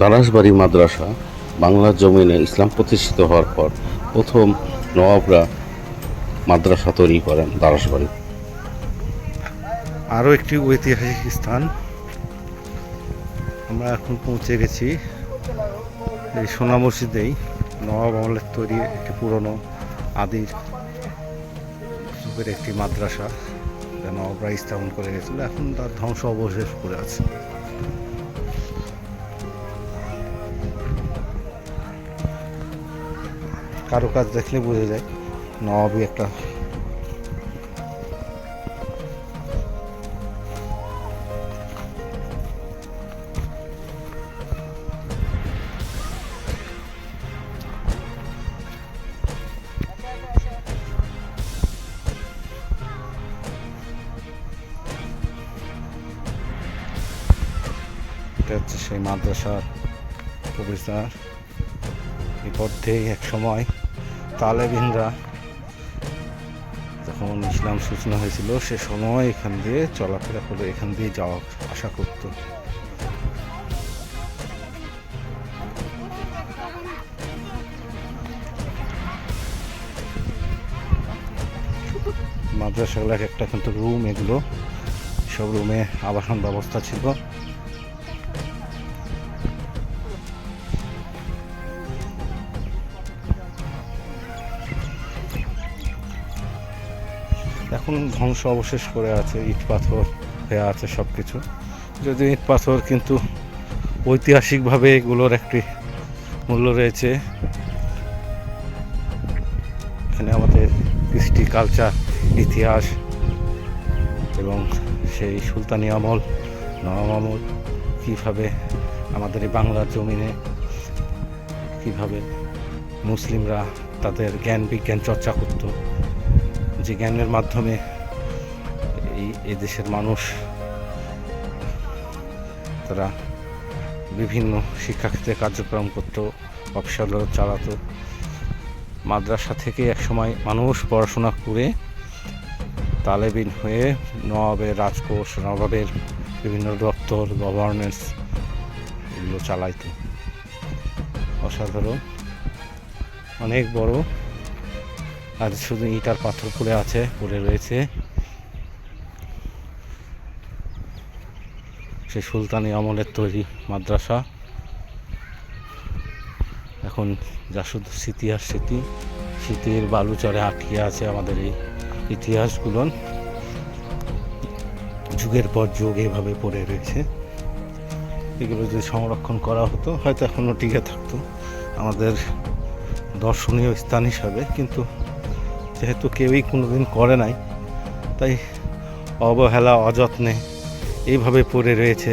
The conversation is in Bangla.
দারাসবাড়ি মাদ্রাসা বাংলার জমিনে ইসলাম প্রতিষ্ঠিত হওয়ার পর প্রথম নবাবরা মাদ্রাসা তৈরি করেন দারাসবাড়ি আরও একটি ঐতিহাসিক স্থান। আমরা এখন পৌঁছে গেছি এই সোনা মসজিদেই। নবাব আমলের তৈরি একটি পুরনো আদির যুগের একটি মাদ্রাসা নবাবরা স্থাপন করে গেছিল। এখন তার ধ্বংস অবশেষ পড়ে আছে। কারও কাজ দেখলে বোঝা যায়। নবাবই একটা হচ্ছে সেই মাদ্রাসার প্রবেশদ্বার। এই এক সময় তালেবিনরা যখন ইসলাম সূচনা হয়েছিল, সে সময় এখান দিয়ে চলাফেরা করে এখান দিয়ে যাওয়া আশা করত। মাদ্রাসাগুলো এক একটা কিন্তু রুম এগুলো। সব রুমে আবাসন ব্যবস্থা ছিল। এখন ধ্বংস অবশেষ করে আছে, ইট পাথর হয়ে আছে সব কিছু যদিও ইট পাথর কিন্তু ঐতিহাসিকভাবে এগুলোর একটি মূল্য রয়েছে। এখানে আমাদের কৃষ্টি কালচার, ইতিহাস এবং সেই সুলতানি আমল, নবাব আমল, কীভাবে আমাদের এই বাংলার জমিনে, কীভাবে মুসলিমরা তাদের জ্ঞান বিজ্ঞান চর্চা করতো। যে জ্ঞানের মাধ্যমে এই এই দেশের মানুষ তারা বিভিন্ন শিক্ষাক্ষেত্রে কার্যক্রম করতো অফিস আদালত চালাতো। মাদ্রাসা থেকে একসময় মানুষ পড়াশোনা করে তালেবিন হয়ে নবাবের রাজকোষ, নবাবের বিভিন্ন দপ্তর গভর্নেন্স এগুলো চালাইতো। অসাধারণ। অনেক বড় আর শুধু ইট আর পাথর পড়ে আছে, পড়ে রয়েছে। সে সুলতানি আমলের তৈরি মাদ্রাসা। এখন যা শুধু স্মৃতি আর স্মৃতি স্মৃতির বালুচরে আটকে আছে আমাদের এই ইতিহাসগুলো। যুগের পর যুগ এভাবে পড়ে রয়েছে। এগুলো যদি সংরক্ষণ করা হতো, হয়তো এখনও টিকে থাকতো আমাদের দর্শনীয় স্থান হিসাবে, কিন্তু যেহেতু কেউই কোনোদিন করে নাই তাই অবহেলা অযত্নে এইভাবে পড়ে রয়েছে।